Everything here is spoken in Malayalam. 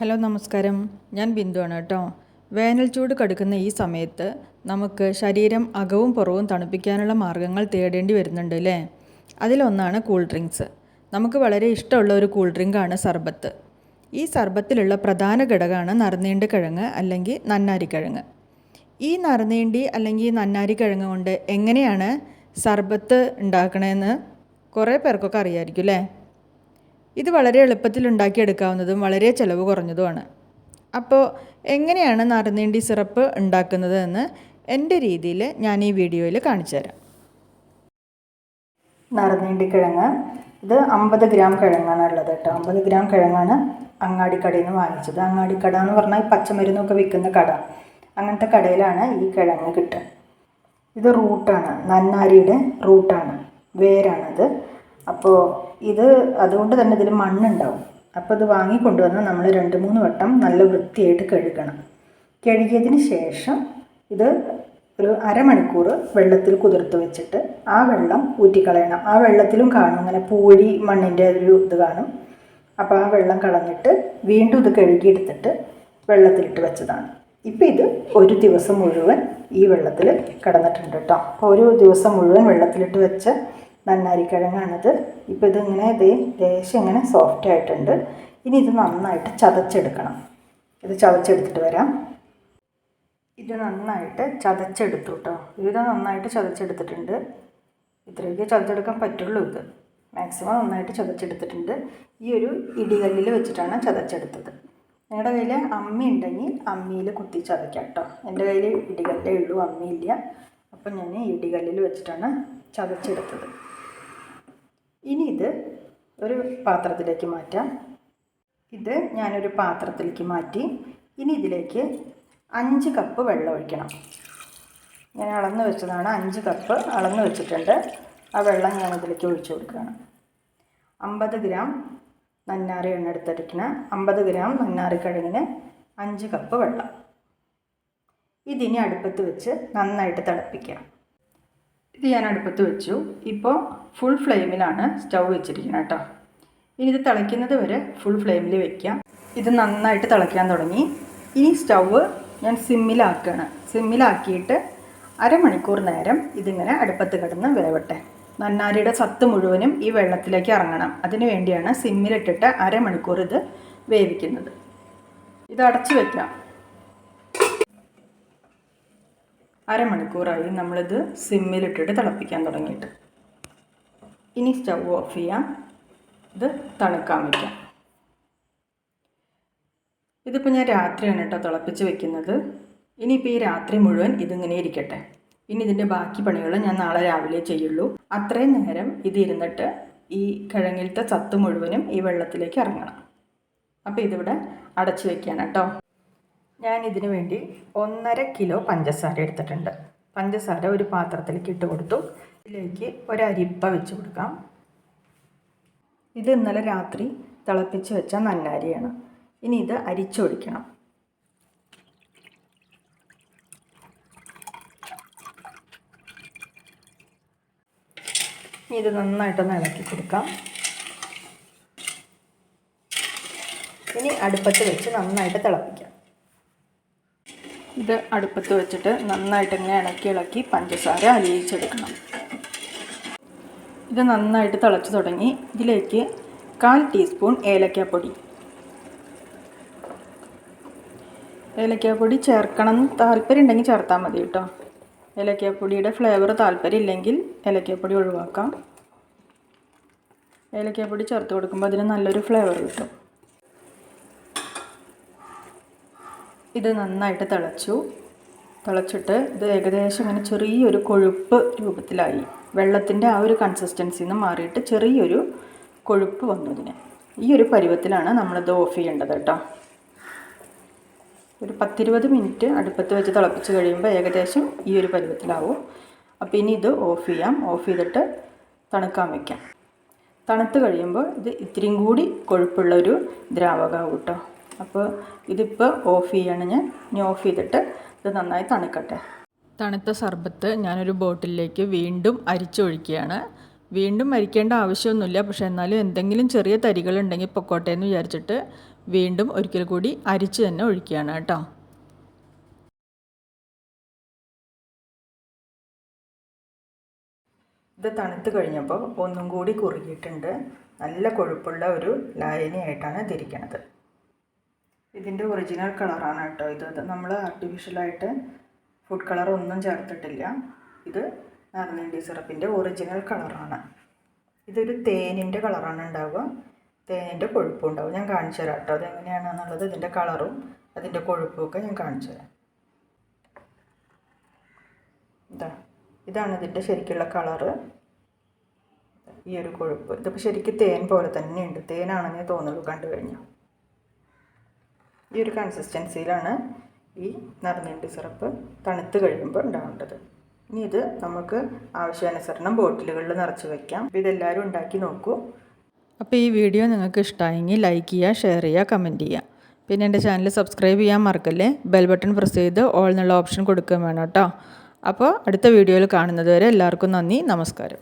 ഹലോ നമസ്കാരം. ഞാൻ ബിന്ദുവാണ് കേട്ടോ. വേനൽ ചൂട് കടുക്കുന്ന ഈ സമയത്ത് നമുക്ക് ശരീരം അകവും പുറവും തണുപ്പിക്കാനുള്ള മാർഗങ്ങൾ തേടേണ്ടി വരുന്നുണ്ട് അല്ലേ അതിലൊന്നാണ് കൂൾ ഡ്രിങ്ക്സ് നമുക്ക് വളരെ ഇഷ്ടമുള്ള ഒരു കൂൾ ഡ്രിങ്കാണ് സർബത്ത്. ഈ സർബത്തിലുള്ള പ്രധാന ഘടകമാണ് നറുനീണ്ട് കിഴങ്ങ് അല്ലെങ്കിൽ നന്നാരിക്കിഴങ്ങ് ഈ നറുനീണ്ടി അല്ലെങ്കിൽ നന്നാരിക്കിഴങ്ങ് കൊണ്ട് എങ്ങനെയാണ് സർബത്ത് ഉണ്ടാക്കണമെന്ന് കുറേ പേർക്കൊക്കെ അറിയാമായിരിക്കും അല്ലേ ഇത് വളരെ എളുപ്പത്തിൽ ഉണ്ടാക്കിയെടുക്കാവുന്നതും വളരെ ചിലവ് കുറഞ്ഞതുമാണ്. അപ്പോൾ എങ്ങനെയാണ് നറുനീണ്ടി സിറപ്പ് ഉണ്ടാക്കുന്നത് എന്ന് എന്റെ രീതിയിൽ ഞാൻ ഈ വീഡിയോയിൽ കാണിച്ചു തരാം. നറുനീണ്ടി കിഴങ്ങ്. ഇത് അമ്പത് ഗ്രാം കിഴങ്ങാണ് ഉള്ളത് കേട്ടോ. അമ്പത് ഗ്രാം കിഴങ്ങാണ് അങ്ങാടിക്കടയിൽ നിന്ന് വാങ്ങിച്ചത്. അങ്ങാടിക്കട എന്ന് പറഞ്ഞാൽ പച്ചമരുന്നൊക്കെ വിൽക്കുന്ന കട. അങ്ങനത്തെ കടയിലാണ് ഈ കിഴങ്ങ് കിട്ടുക. ഇത് റൂട്ടാണ്. നന്നാരിയുടെ റൂട്ടാണ്. വേരാണത് അപ്പോൾ ഇത് അതുകൊണ്ട് തന്നെ ഇതിൽ മണ്ണുണ്ടാവും. അപ്പോൾ ഇത് വാങ്ങിക്കൊണ്ടുവന്ന് നമ്മൾ രണ്ട് മൂന്ന് വട്ടം നല്ല വൃത്തിയായിട്ട് കഴുകണം. കഴുകിയതിന് ശേഷം ഇത് ഒരു അരമണിക്കൂർ വെള്ളത്തിൽ കുതിർത്ത് വെച്ചിട്ട് ആ വെള്ളം ഊറ്റിക്കളയണം. ആ വെള്ളത്തിലും കാണും അങ്ങനെ പൂഴി മണ്ണിന്റെ ഒരു ഇത് കാണും. അപ്പോൾ ആ വെള്ളം കളഞ്ഞിട്ട് വീണ്ടും ഇത് കഴുകിയെടുത്തിട്ട് വെള്ളത്തിലിട്ട് വെച്ചതാണ്. ഇപ്പം ഇത് ഒരു ദിവസം മുഴുവൻ ഈ വെള്ളത്തിൽ കിടന്നിട്ടുണ്ട് കേട്ടോ അപ്പോൾ ഒരു ദിവസം മുഴുവൻ വെള്ളത്തിലിട്ട് വെച്ച നന്നാരിക്കിഴങ്ങാണിത്. ഇപ്പോൾ ഇതിങ്ങനെ ഇതേ ലേശം ഇങ്ങനെ സോഫ്റ്റ് ആയിട്ടുണ്ട്. ഇനി ഇത് നന്നായിട്ട് ചതച്ചെടുക്കണം. ഇത് ചതച്ചെടുത്തിട്ട് വരാം. ഇത് നന്നായിട്ട് ചതച്ചെടുത്തു കേട്ടോ ഇത് നന്നായിട്ട് ചതച്ചെടുത്തിട്ടുണ്ട്. ഇത്രയൊക്കെ ചതച്ചെടുക്കാൻ പറ്റുള്ളൂ ഇത്. മാക്സിമം നന്നായിട്ട് ചതച്ചെടുത്തിട്ടുണ്ട്. ഈ ഒരു ഇടികല്ലിൽ വെച്ചിട്ടാണ് ചതച്ചെടുത്തത്. നിങ്ങളുടെ കയ്യിൽ അമ്മി ഉണ്ടെങ്കിൽ അമ്മിയിൽ കുത്തി ചതയ്ക്കാം കേട്ടോ എന്റെ കയ്യിൽ ഇടികല്ലേ ഉള്ളൂ അമ്മിയില്ല. അപ്പം ഞാൻ ഇടികല്ലിൽ വെച്ചിട്ടാണ് ചതച്ചെടുത്തത്. ഇനി ഇത് ഒരു പാത്രത്തിലേക്ക് മാറ്റാം. ഇത് ഞാനൊരു പാത്രത്തിലേക്ക് മാറ്റി. ഇനി ഇതിലേക്ക് അഞ്ച് കപ്പ് വെള്ളം ഒഴിക്കണം. ഞാൻ അളന്ന് വെച്ചതാണ് അഞ്ച് കപ്പ് അളന്ന് വെച്ചിട്ടുണ്ട്. ആ വെള്ളം ഞാൻ ഇതിലേക്ക് ഒഴിച്ചു കൊടുക്കുകയാണ്. അമ്പത് ഗ്രാം നന്നാറി എണ്ണ എടുത്തിരിക്കുന്ന അമ്പത് ഗ്രാം നന്നാറി കിഴങ്ങിന് അഞ്ച് കപ്പ് വെള്ളം. ഇതിനി അടുപ്പത്ത് വെച്ച് നന്നായിട്ട് തിളപ്പിക്കാം. ഇത് ഞാൻ അടുപ്പത്ത് വെച്ചു. ഇപ്പോൾ ഫുൾ ഫ്ലെയിമിലാണ് സ്റ്റൗ വെച്ചിരിക്കുന്നത് കേട്ടോ. ഇനി ഇത് തിളയ്ക്കുന്നത് വരെ ഫുൾ ഫ്ലെയിമിൽ വെക്കാം. ഇത് നന്നായിട്ട് തിളയ്ക്കാൻ തുടങ്ങി. ഇനി സ്റ്റൗ ഞാൻ സിമ്മിലാക്കുകയാണ് സിമ്മിലാക്കിയിട്ട് അരമണിക്കൂർ നേരം ഇതിങ്ങനെ അടുപ്പത്ത് കിടന്ന് വേവട്ടെ. നന്നാരിയുടെ സത്ത് മുഴുവനും ഈ വെള്ളത്തിലേക്ക് ഇറങ്ങണം. അതിനു വേണ്ടിയാണ് സിമ്മിലിട്ടിട്ട് അരമണിക്കൂർ ഇത് വേവിക്കുന്നത്. ഇത് അടച്ചു വെക്കാം. അരമണിക്കൂറായി നമ്മളിത് സിമ്മിലിട്ടിട്ട് തിളപ്പിക്കാൻ തുടങ്ങിയിട്ട്. ഇനി സ്റ്റൗ ഓഫ് ചെയ്യാം. ഇത് തണുക്കാൻ വയ്ക്കാം ഇതിപ്പോൾ ഞാൻ രാത്രിയാണ് കേട്ടോ തിളപ്പിച്ച് വെക്കുന്നത്. ഇനിയിപ്പോൾ ഈ രാത്രി മുഴുവൻ ഇതിങ്ങനെ ഇരിക്കട്ടെ. ഇനി ഇതിന്റെ ബാക്കി പണികൾ ഞാൻ നാളെ രാവിലെ ചെയ്യുള്ളൂ. അത്രയും നേരം ഇതിരുന്നിട്ട് ഈ കിഴങ്ങിലത്തെ ചത്ത് മുഴുവനും ഈ വെള്ളത്തിലേക്ക് ഇറങ്ങണം. അപ്പോൾ ഇതിവിടെ അടച്ചു വെക്കുകയാണ് കേട്ടോ. ഞാൻ ഇതിനു വേണ്ടി ഒന്നര കിലോ പഞ്ചസാര എടുത്തിട്ടുണ്ട്. പഞ്ചസാര ഒരു പാത്രത്തിലേക്ക് ഇട്ട് കൊടുത്തു. ഇതിലേക്ക് ഒരരിപ്പ വെച്ച് കൊടുക്കാം. ഇത് ഇന്നലെ രാത്രി തിളപ്പിച്ച് വെച്ച നന്നാരിയാണ് ഇനി ഇത് അരിച്ചൊഴിക്കണം ഇനി ഇത് നന്നായിട്ടൊന്ന് ഇളക്കി കൊടുക്കാം. ഇനി അടുപ്പത്ത് വെച്ച് നന്നായിട്ട് തിളപ്പിക്കാം. ഇത് അടുപ്പത്ത് വെച്ചിട്ട് നന്നായിട്ട് ഇങ്ങനെ ഇളക്കി ഇളക്കി പഞ്ചസാര അലിയിച്ചെടുക്കണം. ഇത് നന്നായിട്ട് തിളച്ച് തുടങ്ങി. ഇതിലേക്ക് കാൽ ടീസ്പൂൺ ഏലക്കാപ്പൊടി. ഏലക്കാപ്പൊടി ചേർക്കണം താല്പര്യം ഉണ്ടെങ്കിൽ ചേർത്താൽ മതി കേട്ടോ. ഏലക്കാപ്പൊടിയുടെ ഫ്ലേവർ താല്പര്യം ഇല്ലെങ്കിൽ ഏലക്കാപ്പൊടി ഒഴിവാക്കാം. ഏലക്കാപ്പൊടി ചേർത്ത് കൊടുക്കുമ്പോൾ അതിന് നല്ലൊരു ഫ്ലേവർ കിട്ടും. ഇത് നന്നായിട്ട് തിളച്ചു. തിളച്ചിട്ട് ഇത് ഏകദേശം ഇങ്ങനെ ചെറിയൊരു കൊഴുപ്പ് രൂപത്തിലായി. വെള്ളത്തിന്റെ ആ ഒരു കൺസിസ്റ്റൻസിയിൽ നിന്ന് മാറിയിട്ട് ചെറിയൊരു കൊഴുപ്പ് വന്നു ഇതിന്. ഈ ഒരു പരുവത്തിലാണ് നമ്മളിത് ഓഫ് ചെയ്യേണ്ടത് കേട്ടോ. ഒരു പത്തിരുപത് മിനിറ്റ് അടുപ്പത്ത് വെച്ച് തിളപ്പിച്ച് കഴിയുമ്പോൾ ഏകദേശം ഈ ഒരു പരുവത്തിലാവും. അപ്പോൾ ഇനി ഇത് ഓഫ് ചെയ്യാം. ഓഫ് ചെയ്തിട്ട് തണുക്കാൻ വയ്ക്കാം തണുത്ത് കഴിയുമ്പോൾ ഇത് ഇത്തിരിയും കൂടി കൊഴുപ്പുള്ള ഒരു ദ്രാവകമാവും കേട്ടോ. അപ്പോൾ ഇതിപ്പോൾ ഓഫ് ചെയ്യാണ് ഞാൻ. ഇനി ഓഫ് ചെയ്തിട്ട് ഇത് നന്നായി തണുക്കട്ടെ. തണുത്ത സർബത്ത് ഞാനൊരു ബോട്ടിലേക്ക് വീണ്ടും അരിച്ചൊഴിക്കുകയാണ്. വീണ്ടും അരിക്കേണ്ട ആവശ്യമൊന്നുമില്ല. പക്ഷേ എന്നാലും എന്തെങ്കിലും ചെറിയ തരികളുണ്ടെങ്കിൽ പൊക്കോട്ടെ എന്ന് വിചാരിച്ചിട്ട് വീണ്ടും ഒരിക്കൽ കൂടി അരിച്ച് തന്നെ ഒഴിക്കുകയാണ് കേട്ടോ. ഇത് തണുത്ത് കഴിഞ്ഞപ്പോൾ ഒന്നും കൂടി കുറുകിയിട്ടുണ്ട്. നല്ല കൊഴുപ്പുള്ള ഒരു ലായനിയായിട്ടാണ് തിരിക്കണത് ഇതിന്റെ ഒറിജിനൽ കളറാണ് കേട്ടോ ഇത്. നമ്മൾ ആർട്ടിഫിഷ്യലായിട്ട് ഫുഡ് കളർ ഒന്നും ചേർത്തിട്ടില്ല. ഇത് നാരങ്ങണ്ടി സിറപ്പിന്റെ ഒറിജിനൽ കളറാണ്. ഇതൊരു തേനിന്റെ കളറാണ് ഉണ്ടാവുക. തേനിന്റെ കൊഴുപ്പും ഉണ്ടാവും. ഞാൻ കാണിച്ചു തരാം കേട്ടോ. അതെങ്ങനെയാണെന്നുള്ളത് ഇതിന്റെ കളറും അതിന്റെ കൊഴുപ്പും ഒക്കെ ഞാൻ കാണിച്ചു തരാം. ഇതാ ഇതാണ് ഇതിന്റെ ശരിക്കുള്ള കളറ്. ഈ ഒരു കൊഴുപ്പ്. ഇതിപ്പോൾ ശരിക്കും തേൻ പോലെ തന്നെയുണ്ട്. തേനാണെന്നേ തോന്നുള്ളൂ കണ്ടു കഴിഞ്ഞാൽ ഈ ഒരു കൺസിസ്റ്റൻസിയിലാണ് ഈ നറുനീണ്ടി സിറപ്പ് തണുത്ത് കഴിയുമ്പോൾ ഉണ്ടാവേണ്ടത്. ഇനി ഇത് നമുക്ക് ആവശ്യാനുസരണം ബോട്ടിലുകളിൽ നിറച്ച് വയ്ക്കാം ഇതെല്ലാവരും ഉണ്ടാക്കി നോക്കൂ. അപ്പോൾ ഈ വീഡിയോ നിങ്ങൾക്ക് ഇഷ്ടമായെങ്കിൽ ലൈക്ക് ചെയ്യുക ഷെയർ ചെയ്യുക കമന്റ് ചെയ്യുക. പിന്നെ എന്റെ ചാനൽ സബ്സ്ക്രൈബ് ചെയ്യാൻ മറക്കല്ലേ? ബെൽ ബട്ടൺ പ്രസ് ചെയ്ത് ഓൾ എന്നുള്ള ഓപ്ഷൻ കൊടുക്കുകയും വേണം കേട്ടോ. അപ്പോൾ അടുത്ത വീഡിയോയിൽ കാണുന്നത് വരെ എല്ലാവർക്കും നന്ദി നമസ്കാരം.